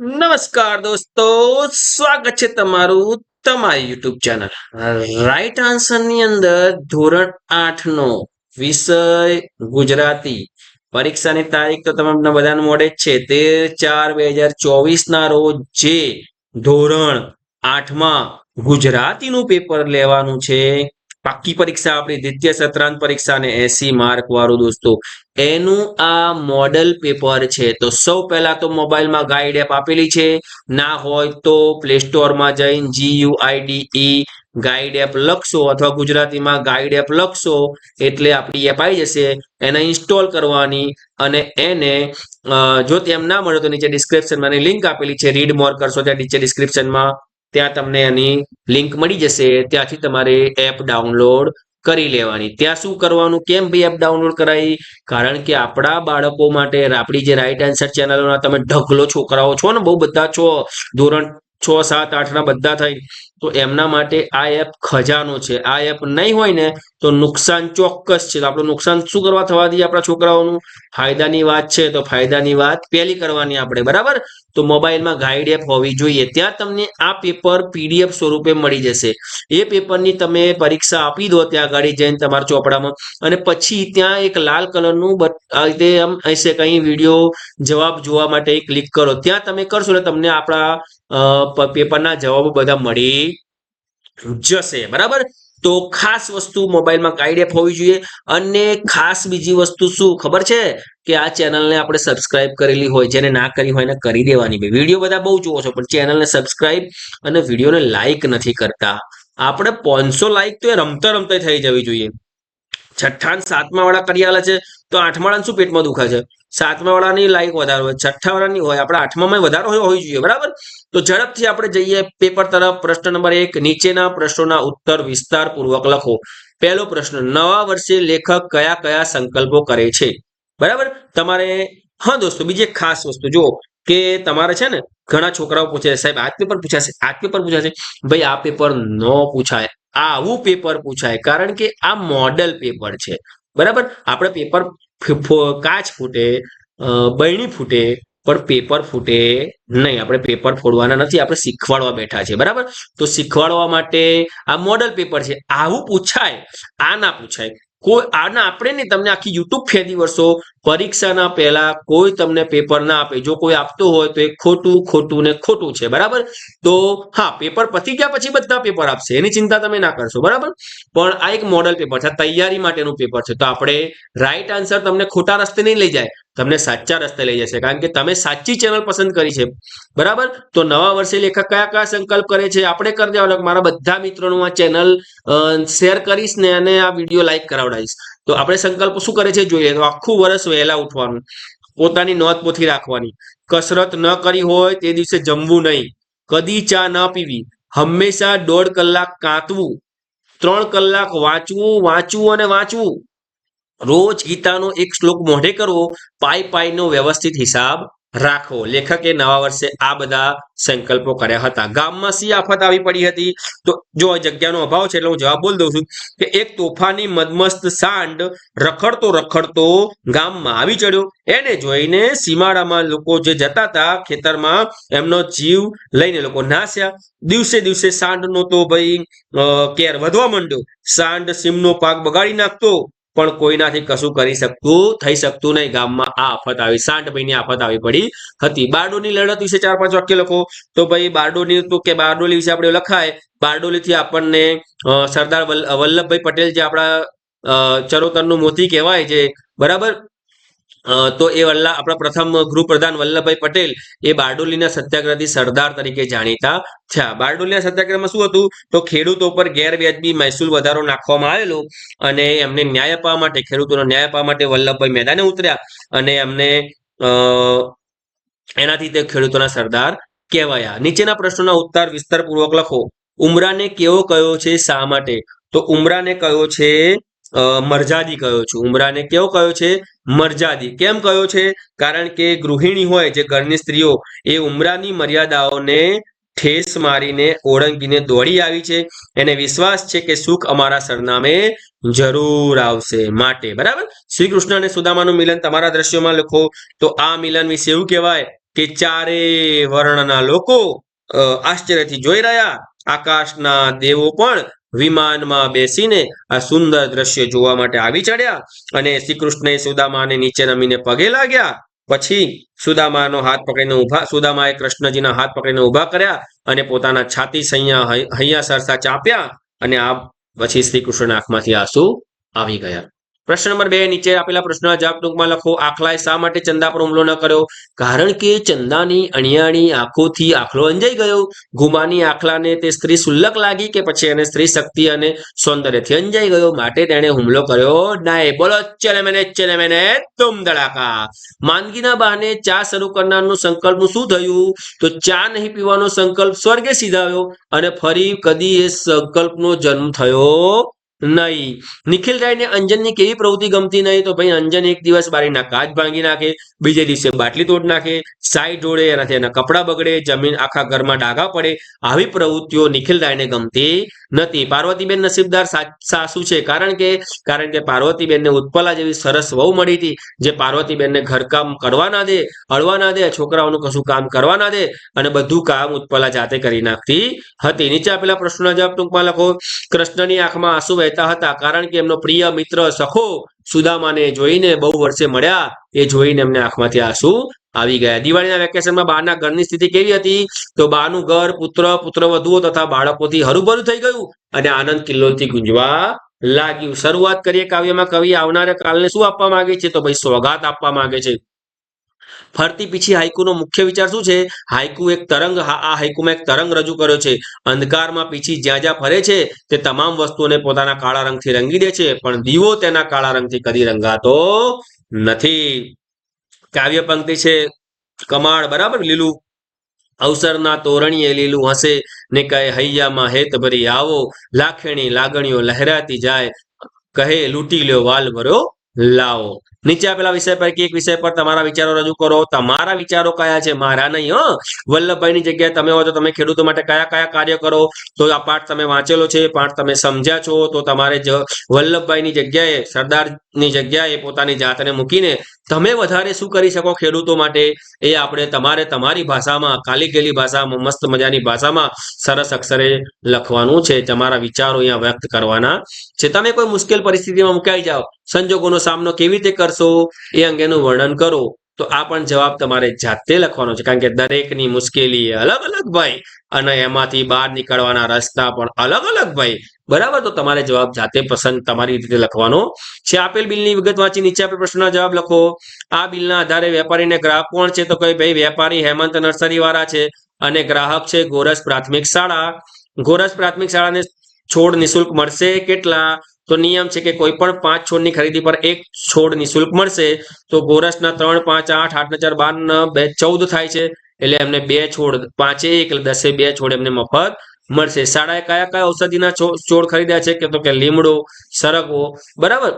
નમસ્કાર દોસ્તો, સ્વાગત છે તમારું તમારી યુટ્યુબ ચેનલ. રાઈટ આન્સરની અંદર ધોરણ આઠ નો વિષય ગુજરાતી. પરીક્ષાની તારીખ તો તમને બધાને મોડે જ છે. તેર ચાર બે હજાર ચોવીસ ના રોજ જે ધોરણ આઠમાં ગુજરાતીનું પેપર લેવાનું છે પાક્કી પરીક્ષા આપણી દ્વિતીય સત્રાંત પરીક્ષા ને એસી માર્ક વાળું દોસ્તો. એનું આ મોડલ પેપર છે. તો સૌ પહેલા તો મોબાઈલમાં ગાઈડ એપ આપેલી છે. ના હોય તો પ્લે સ્ટોરમાં જઈને જીયુઆઈડીઈ ગાઈડ એપ લખશો અથવા ગુજરાતીમાં ગાઈડ એપ લખશો એટલે આપણી એપ આવી જશે. એને ઇન્સ્ટોલ કરવાની અને એને જો તેમ ના મળે તો નીચે ડિસ્ક્રિપ્શનમાં લિંક આપેલી છે. રીડ મોર કરશો ત્યાં નીચે ડિસ્ક્રિપ્શનમાં ત્યાં તમને એની લિંક મળી જશે. ત્યાંથી તમારે એપ ડાઉનલોડ કરી લેવાની. ત્યાં શું કરવાનું? કેમ ભાઈ એપ ડાઉનલોડ કરાવી કારણ કે આપણા બાળકો માટે આપણી જે રાઈટ આન્સર ચેનલોના તમે ઢગલો છોકરાઓ છો ને, બહુ બધા છો. ધોરણ છ, સાત આઠના બધા થઈ, તો એમના માટે આ એપ ખજાનો છે. આ એપ નહીં હોય ને, તો નુકસાન ચોક્કસ છે. તો આપણું નુકસાન શું કરવા થવા દઈએ આપણા છોકરાઓનું? ફાયદાની વાત છે, તો ફાયદાની વાત પહેલી કરવાની આપણે, બરાબર? તો મોબાઈલમાં ગાઈડ એપ હોવી જોઈએ. ત્યાં તમને આ પેપર પીડીએફ સ્વરૂપે મળી જશે. એ પેપરની તમે પરીક્ષા આપી દો ત્યાં આગળ જઈને તમારા ચોપડામાં. અને પછી ત્યાં એક લાલ કલરનું રીતે આમ હશે, કઈ વીડિયો જવાબ જોવા માટે ક્લિક કરો. ત્યાં તમે કરશો એટલે તમને આપણા પેપરના જવાબો બધા મળી જશે બરાબર? તો ખાસ વસ્તુ મોબાઈલમાં ગાઈડ એપ હોવી જોઈએ અને ખાસ બીજી વસ્તુ શું, ખબર છે? કે આ ચેનલને આપણે સબસ્ક્રાઇબ કરેલી હોય, જેને ના કરી હોય એને કરી દેવાની ભાઈ વીડિયો બધા બહુ જુઓ છો, પણ ચેનલને સબસ્ક્રાઇબ અને વિડીયોને લાઈક નથી કરતા. આપણે પાંચસો લાઈક તો એ રમતા રમતા થઈ જવી જોઈએ. છઠ્ઠા સાતમા વાળા કરી આલે છે, તો આઠમા શું પેટમાં દુખા છે સાતમા વાળાની લાઈક વધારે હોય, છઠ્ઠા વાળાની હોય, આપણે આઠમામાં વધારો હોવી જોઈએ, બરાબર? તો ઝડપથી આપણે જઈએ પેપર તરફ, પ્રશ્ન નંબર એક, નીચેના પ્રશ્નોના ઉત્તર વિસ્તારપૂર્વક લખો. પહેલો પ્રશ્ન, નવા વર્ષે લેખક કયા કયા સંકલ્પો કરે છે? બરાબર? તમારે, હા દોસ્તો, બીજી એક ખાસ વસ્તુ, જુઓ કે તમારે છે ને, ઘણા છોકરાઓ પૂછે સાહેબ, આ પેપર પૂછાશે, આ પેપર પૂછાશે. ભાઈ, આ પેપર ન પૂછાય, આવું પેપર પૂછાય, કારણ કે આ મોડલ પેપર છે. બરાબર? આપણે પેપર કાચ ફૂટે બરણી ફૂટે, પણ પેપર ફૂટે નહીં. આપણે પેપર ફોડવાના નથી, આપણે શીખવાડવા બેઠા છે બરાબર? તો શીખવાડવા માટે આ મોડલ પેપર છે. આવું પૂછાય, આ ના પૂછાય. કોઈ આના આપણે નહીં, તમને આખી યુટ્યુબ ફેરી વર્ષો પરીક્ષાના પહેલા કોઈ તમને પેપર ના આપે. જો કોઈ આપતો હોય તો એ ખોટું ખોટું ને ખોટું છે, બરાબર? તો હા પેપર પતી ગયા પછી બધા પેપર આપશે. એની ચિંતા તમે ના કરશો, બરાબર? પણ આ એક મોડલ પેપર છે તૈયારી માટેનું પેપર છે. તો આપણે રાઈટ આન્સર તમને ખોટા રસ્તે નહીં લઈ જાય. તમને સાચા રસ્તે લઈ જશે. કારણ કે તમે સાચી ચેનલ પસંદ કરી છે. બરાબર? તો નવા વર્ષે લેખક કયા કયા સંકલ્પ કરે છે? આપણે કરી દેવાનો મારા બધા મિત્રોનું આ ચેનલ શેર કરીશ ને અને આ વીડિયો લાઈક કરાવડાવીશ. તો આપણે સંકલ્પ શું કરે છે? જોઈએ. તો આખું વર્ષ વહેલા ઉઠવાનું. પોતાની નોંધ પોથી રાખવાની. કસરત ન કરી હોય તે દિવસે જમવું નહીં. કદી ચા ન પીવી. હંમેશા દોઢ કલાક કાંતવું. ત્રણ કલાક વાંચવું વાંચવું અને વાંચવું. રોજ ગીતાનો એક શ્લોક મોઢે કરવો, પાઈ પાઈનો વ્યવસ્થિત હિસાબ રાખો લેખકે નવા વર્ષે આ બધા સંકલ્પો કર્યા હતા. ગામમાં સી આફત આવી પડી હતી? તો જો જગ્યાનો અભાવ છે એટલે હું જવાબ બોલ દઉં છું કે એક તોફાની મદમસ્ત સાંડ રખડતો રખડતો ગામમાં આવી ચડ્યો. એને જોઈને સીમાડામાં લોકો જે જતા હતા ખેતરમાં, એમનો જીવ લઈને લોકો નાસ્યા. દિવસે દિવસે સાંડનો તો ભાઈ કેર વધવા માંડ્યો. સાંડ સીમનો પાક બગાડી નાખતો. પણ કોઈનાથી કશું કરી શકતું, થઈ શકતું નહીં. ગામમાં આ આફત આવી, સાઠ મહિની આફત આવી પડી હતી. બારડોની લડત વિશે ચાર પાંચ વાક્ય લખો. તો ભાઈ, બારડોલી તો કે બારડોલી વિશે આપણે લખાય. બારડોલીથી આપણને સરદાર વલ્લભભાઈ પટેલ જે આપણા ચરોતરનું મોતી કહેવાય છે, બરાબર? તો એ વલ્લા, આપણા પ્રથમ ગૃહપ્રધાન વલ્લભભાઈ પટેલ એ બારડોલીના સત્યાગ્રહથી સરદાર તરીકે જાણીતા થયા. બારડોલીના સત્યાગ્રહમાં શું હતું? તો ખેડૂતો પર ગેરવ્યાજબી મહેસૂલ વધારો નાખવામાં આવેલો અને એમને ન્યાય અપાવવા માટે, ખેડૂતોનો ન્યાય અપાવવા માટે વલ્લભભાઈ મેદાને ઉતર્યા અને એમને એનાથી તે ખેડૂતોના સરદાર કહેવાયા. નીચેના પ્રશ્નોના ઉત્તર વિસ્તારપૂર્વક લખો. ઉમરાને કેવો કયો છે શા માટે? તો ઉમરાને કયો છે મરજાદી કયો છું? ઉમરાને કેવો કયો છે? મરજાદી. કેમ કયો છે? કારણ કે ગૃહિણી હોય જે ઘરની સ્ત્રીઓ, એ ઉમરાની મર્યાદાઓને ઠેસ મારીને ઓળંગીને દોડી આવી છે. એને વિશ્વાસ છે કે સુખ અમારા સરનામે જરૂર આવશે માટે. બરાબર? શ્રી કૃષ્ણ અને સુદામાનું મિલન તમારા દ્રશ્યોમાં લખો. તો આ મિલન વિશે એવું કહેવાય કે ચારે વર્ણના લોકો આશ્ચર્યથી જોઈ રહ્યા. આકાશના દેવો પણ વિમાનમાં બેસીને આ સુંદર દ્રશ્ય જોવા માટે આવી ચડ્યા અને શ્રી કૃષ્ણએ સુદામાને નીચે નમીને પગે લાગ્યા. પછી સુદામાનો હાથ પકડીને ઊભા, સુદામાએ કૃષ્ણજીના હાથ પકડીને ઊભા કર્યા અને પોતાના છાતી સૈયા હૈયા સરસા ચાપ્યા અને આ પછી શ્રી કૃષ્ણના આંખમાંથી આંસુ આવી ગયા. પ્રશ્ન નંબર બે, નીચે આપેલા પ્રશ્નના જવાબ ટૂંકમાં લખો. આખલાએ શા માટે ચંદા પર હુમલો ન કર્યો? કારણ કે ચંદાની અણિયાણી આંખોથી આખલો અંજાઈ ગયો. ગુમાની આખલાને તે સ્ત્રી સુલ્લક લાગી કે પછી એને સ્ત્રી શક્તિ અને સૌંદર્યથી અંજાઈ ગયો. માટે તેણે હુમલો કર્યો નાય બોલો ચલે મેને ચલે મેને તુમ ધડાકા. માંદગીના બહાને ચા શરૂ કરનારનું સંકલ્પનું શું થયું? તો ચા નહીં પીવાનો સંકલ્પ સ્વર્ગે સીધાયો અને ફરી કદી એ સંકલ્પનો જન્મ થયો નહીં. નિખિલરાયને અંજનની કેવી પ્રવૃત્તિ ગમતી નહીં તો ભાઈ અંજન એક દિવસ બારીના કાચ ભાંગી નાખે, બીજે દિવસે બાટલી તોડ નાખે, સાઈ ઢોળે એનાથી એના કપડાં બગડે, જમીન આખા ઘરમાં ડાઘા પડે. આવી પ્રવૃત્તિઓ નિખિલરાયને ગમતી નથી. પાર્વતીબેન નસીબદાર સાસુ છે. કારણ કે કારણ કે પાર્વતીબેનને ઉત્પલા જેવી સરસ વહુ મળી હતી, જે પાર્વતીબેનને ઘરકામ કરવા ના દે અળવા ના દે, છોકરાઓનું કશું કામ કરવા ના દે, અને બધું કામ ઉત્પલા જાતે કરી નાખતી હતી. નીચે આપેલા પ્રશ્નોના જવાબ ટૂંકમાં લખો. કૃષ્ણની આંખમાં આંસુ વહેતા હતા. કારણ કે એમનો પ્રિય મિત્ર સખો સુદામાને જોઈને બહુ વર્ષે મળ્યા. એ જોઈને એમને આંખમાંથી આંસુ આવી ગયા. દિવાળીના વેકેશનમાં બાના ઘરની સ્થિતિ કેવી હતી? તો બાનું ઘર, પુત્ર, પુત્રવધુઓ તથા બાળકોથી હરુભરું થઈ ગયું અને આનંદ કિલ્લોથી ગુંજવા લાગ્યું. શરૂઆત કરીએ કાવ્યમાં. કવિ આવનારા કાલને શું આપવા માંગે છે? તો ભાઈ સોગાત આપવા માંગે છે. ફરતી પીછી હાઈકુનો મુખ્ય વિચાર શું છે? હાઈકુ એક તરંગ આ હાઈકુમાં એક તરંગ રજૂ કર્યો છે. અંધકારમાં પીછી જ્યાં જ્યાં ફરે છે, તે તમામ વસ્તુઓને પોતાના કાળા રંગથી રંગી દે છે, પણ દીવો તેના કાળા રંગથી કદી રંગાતો નથી. કાવ્ય પંક્તિ છે, કમાળ, બરાબર? લીલું. અવસરના તોરણીએ લીલું હશે ને કહે, હૈયામાં હેત ભરી આવો. લાખેણી લાગણીઓ લહેરાતી જાય. કહે, લૂંટી લ્યો વાલ ભર્યો, લાવો. નીચે આપેલા વિષય પૈકી એક વિષય પર તમારા વિચારો રજૂ કરો. તમારા વિચારો કયા છે? મારા નહીં, હો? વલ્લભભાઈની જગ્યાએ તમે હો તો તમે ખેડૂતો માટે કયા કયા કાર્ય કરો? તો આ પાઠ તમે વાંચેલો છે પાઠ તમે સમજ્યા છો. તો તમારે વલ્લભભાઈની જગ્યાએ, સરદારની જગ્યાએ પોતાની જાતને મૂકીને તમે વધારે શું કરી શકો ખેડૂતો માટે? એ આપણે તમારે તમારી ભાષામાં, કાલી ગેલી ભાષામાં, મસ્ત મજાની ભાષામાં સરસ અક્ષરે લખવાનું છે. તમારા વિચારો અહીંયા વ્યક્ત કરવાના છે. તમે કોઈ મુશ્કેલ પરિસ્થિતિમાં મુકાઈ જાઓ, સંજોગોનો સામનો કેવી રીતે કરશો? એ અંગેનું વર્ણન કરો, તો આ પણ જવાબ તમારે જાતે લખવાનો છે. કારણ કે દરેકની મુશ્કેલી અલગ અલગ ભાઈ અને એમાંથી બહાર નીકળવાના રસ્તા પણ અલગ અલગ ભાઈ બરાબર? તો તમારે જવાબ જાતે પસંદ તમારી રીતે લખવાનો છે. આપેલ બિલની વિગત વાંચી નીચે આપેલ પ્રશ્નનો જવાબ લખો. આ બિલના આધારે વેપારીને ગ્રાહક કોણ છે? તો કઈ ભાઈ, વેપારી હેમંત નર્સરી વાળા છે અને ગ્રાહક છે ગોરસ પ્રાથમિક શાળા. ગોરસ પ્રાથમિક શાળાને છોડ નિશુલ્ક મળશે કેટલા? તો નિયમ છે કે કોઈ પણ પાંચ છોડની ખરીદી પર એક છોડ નિઃશુલ્ક મળશે, તો ગોરસના ત્રણ, પાંચ, આઠ આઠ ને ચાર, બાર બે, ચૌદ થાય છે. એટલે એમને બે છોડ પાંચે એક દસે બે છોડ એમને મફત મળશે. શાળાએ કયા કયા ઔષધિના છોડ ખરીદ્યા છે? કે તો કે લીમડો, સરગવો, બરાબર?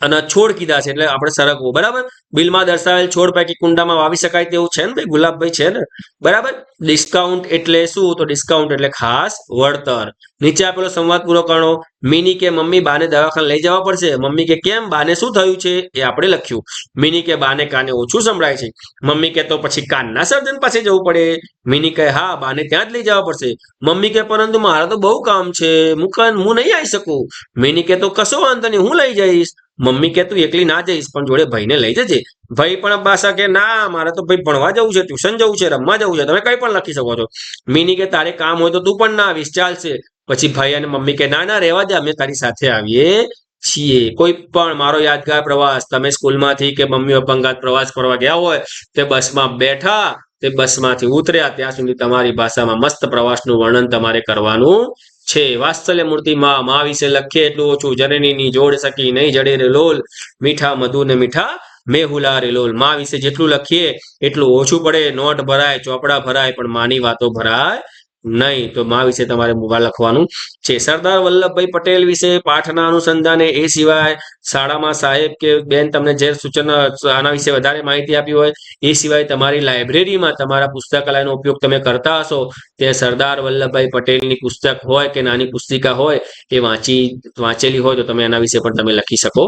અને છોડ કીધા છે એટલે આપણે સરગવો બરાબર? બિલમાં દર્શાવેલ છોડ પૈકી કુંડામાં વાવી શકાય તેવું છે ને ભાઈ? ગુલાબભાઈ છે ને? બરાબર? ડિસ્કાઉન્ટ એટલે શું? તો ડિસ્કાઉન્ટ એટલે ખાસ વળતર. નીચે આપેલો સંવાદ પૂરો કરો. મિની કે મમ્મી બાને દવાખાને લઈ જવા પડશે. મમ્મી કે કેમ? બાને શું થયું છે? એ આપણે લખ્યું. મિની કે બાને કાને ઓછું સંભળાય છે. મમ્મી કે તો પછી કાનના સર્જન પાસે જવું પડે. મિની કહે, હા, બાને ત્યાં જ લઈ જવા પડશે. મમ્મી કે, પરંતુ મારે તો બહુ કામ છે. હું હું નહીં આવી શકું. મિની કે, તો કશો વાંધો નહીં, હું લઈ જઈશ. મમ્મી કે, તું એકલી ના જઈશ, પણ જોડે ભાઈને લઈ જજે. ભાઈ, પણ પાછા કે, ના, મારે તો ભાઈ ભણવા જવું છે, ટ્યુશન જવું છે, રમવા જવું છે. તમે કઈ પણ લખી શકો છો. મીની કે, તારે કામ હોય તો તું પણ ના આવીશ, ચાલશે. પછી ભાઈ અને મમ્મી કે, ના ના, રહેવા દે, અમે તારી સાથે આવીએ છીએ. કોઈ પણ મારો યાદગાર પ્રવાસ, તમે સ્કૂલમાંથી કે મમ્મી પપ્પા પ્રવાસ કરવા ગયા હોય, તે બસમાં બેઠા, તે બસમાંથી ઉતર્યા, ત્યાં સુધી તમારી ભાષામાં મસ્ત પ્રવાસનું વર્ણન તમારે કરવાનું છે. વાત્સલ્ય મૂર્તિમાં મા વિશે લખીએ એટલું ઓછું, જનનીની જોડ સકી નહીં જડે લોલ, મીઠા મધુ ને મીઠા મેહુલા રે લોલ. મા વિશે જેટલું લખીએ એટલું ઓછું પડે. નોટ ભરાય, ચોપડા ભરાય, પણ માની વાતો ભરાય નહીં. તો મા વિશે તમારે લખવાનું છે. સરદાર વલ્લભભાઈ પટેલ વિશે પાઠના અનુસંધાને એ સિવાય શાળામાં સાહેબ કે બેન તમને જે સૂચન, આના વિશે વધારે માહિતી આપી હોય, એ સિવાય તમારી લાઇબ્રેરીમાં તમારા પુસ્તકાલયનો ઉપયોગ તમે કરતા હશો, તે સરદાર વલ્લભભાઈ પટેલની પુસ્તક હોય કે નાની પુસ્તિકા હોય, એ વાંચી, વાંચેલી હોય તો તમે એના વિશે પણ તમે લખી શકો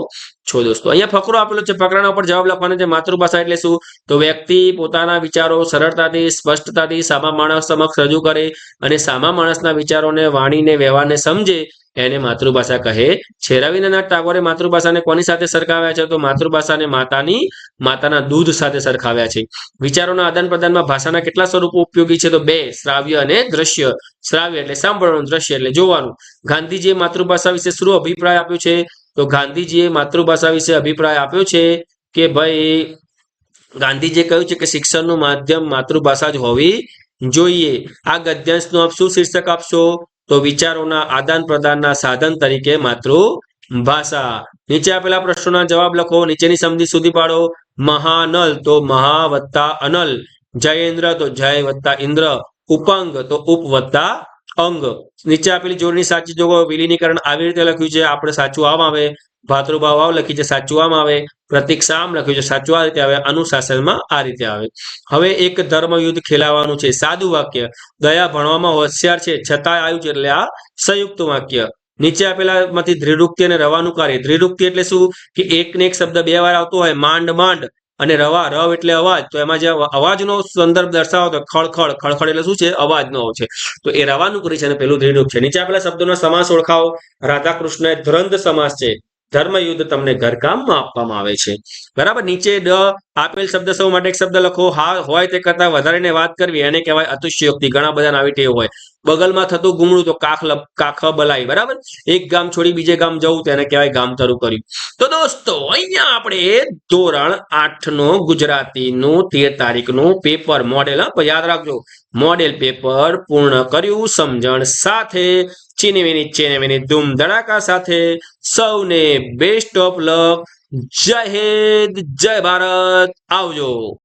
છો દોસ્તો. અહીંયા ફકરો આપેલો છે ફકરાના ઉપર જવાબ લખવાનો છે, માતૃભાષા એટલે શું? તો વ્યક્તિ પોતાના વિચારો સરળતાથી, સ્પષ્ટતાથી સામા માણસ સમક્ષ રજૂ કરે અને સામા માણસના વિચારોને વાણીને વ્યવહારને સમજે એને માતૃભાષા કહે. છે રવિન્દ્રનાથ ટાગોરે માતૃભાષાને કોની સાથે સરખાવ્યા છે? તો માતૃભાષાને માતાની, માતાના દૂધ સાથે સરખાવ્યા છે. વિચારોના આદાન પ્રદાનમાં ભાષાના કેટલા સ્વરૂપો ઉપયોગી છે? તો બે, શ્રાવ્ય અને દ્રશ્ય. શ્રાવ્ય એટલે સાંભળવાનું, દ્રશ્ય એટલે જોવાનું. ગાંધીજીએ માતૃભાષા વિશે શું અભિપ્રાય આપ્યો છે? તો ગાંધીજીએ માતૃભાષા વિશે અભિપ્રાય આપ્યો છે કે ભાઈ, ગાંધીજીએ કહ્યું છે કે શિક્ષણનું માધ્યમ માતૃભાષા જ હોવી જોઈએ. આ ગદ્યાંશનું આપ શું શીર્ષક આપશો? તો વિચારોના આદાન પ્રદાનના સાધન તરીકે માતૃભાષા નીચે આપેલા પ્રશ્નોના જવાબ લખો, નીચેની સમજી સુધી પાડો. મહાનલ તો મહા અનલ. જયેન્દ્ર તો જય વત્તા ઇન્દ્ર. ઉપંગ તો ઉપ અંગ. નીચે આપેલી જોડણી સાચી જોગો વિલીનીકરણ આવી રીતે લખ્યું છે. આપણે સાચું આમ આવે. ભાતૃભાવ આવ લખી છે, સાચું આમ આવે. પ્રતિક સામ લખ્યું છે, સાચું આ રીતે આવે. અનુશાસનમાં આ રીતે આવે. હવે એક ધર્મયુદ્ધ ખેલાવાનું છે. સાદું વાક્ય. દયા ભણવામાં હોશિયાર છે. છતાં આવ્યું છે એટલે આ સંયુક્ત વાક્ય. નીચે આપેલામાંથી દ્રિરૂક્તિ અને રવાનું કાર્ય. દ્રિરૂક્તિ એટલે શું? કે એક ને એક શબ્દ બે વાર આવતો હોય. માંડ માંડ. અને રવા, રવ એટલે અવાજ. તો એમાં જે અવાજનો સંદર્ભ દર્શાવો તો ખળખળ ખળખળ એટલે શું છે? અવાજનો છે. તો એ રવાનું કરી છે અને પેલું દ્રિરૂપ છે. નીચે આપેલા શબ્દોના સમાસ ઓળખાવો. રાધાકૃષ્ણ દ્વંદ સમાસ છે. ધર્મયુદ્ધ તમને ઘરકામમાં આપવામાં આવે છે. બરાબર? નીચે ડ આપેલ શબ્દ સૌ માટે એક શબ્દ લખો. હા હોય તે કરતા વધારેને વાત કરવી, એને કહેવાય અતિશયોક્તિ ઘણા બધા આવી ટેવ હોય. બગલમાં થતું ગુમડું તો કાખ કાખ બલાઈ બરાબર? એક ગામ છોડી બીજે ગામ જવું તેને કહેવાય ગામ થરું કર્યું. તો દોસ્તો, અહીંયા આપણે ધોરણ આઠ નો ગુજરાતીનું તેર તારીખનું પેપર મોડેલ, હા યાદ રાખજો. મોડેલ પેપર પૂર્ણ કર્યું, સમજણ સાથે. ચીની વિની ચીની ધૂમ ધડાકા સાથે સૌને બેસ્ટ ઓફ લક જય હિન્દ, જય ભારત. આવજો.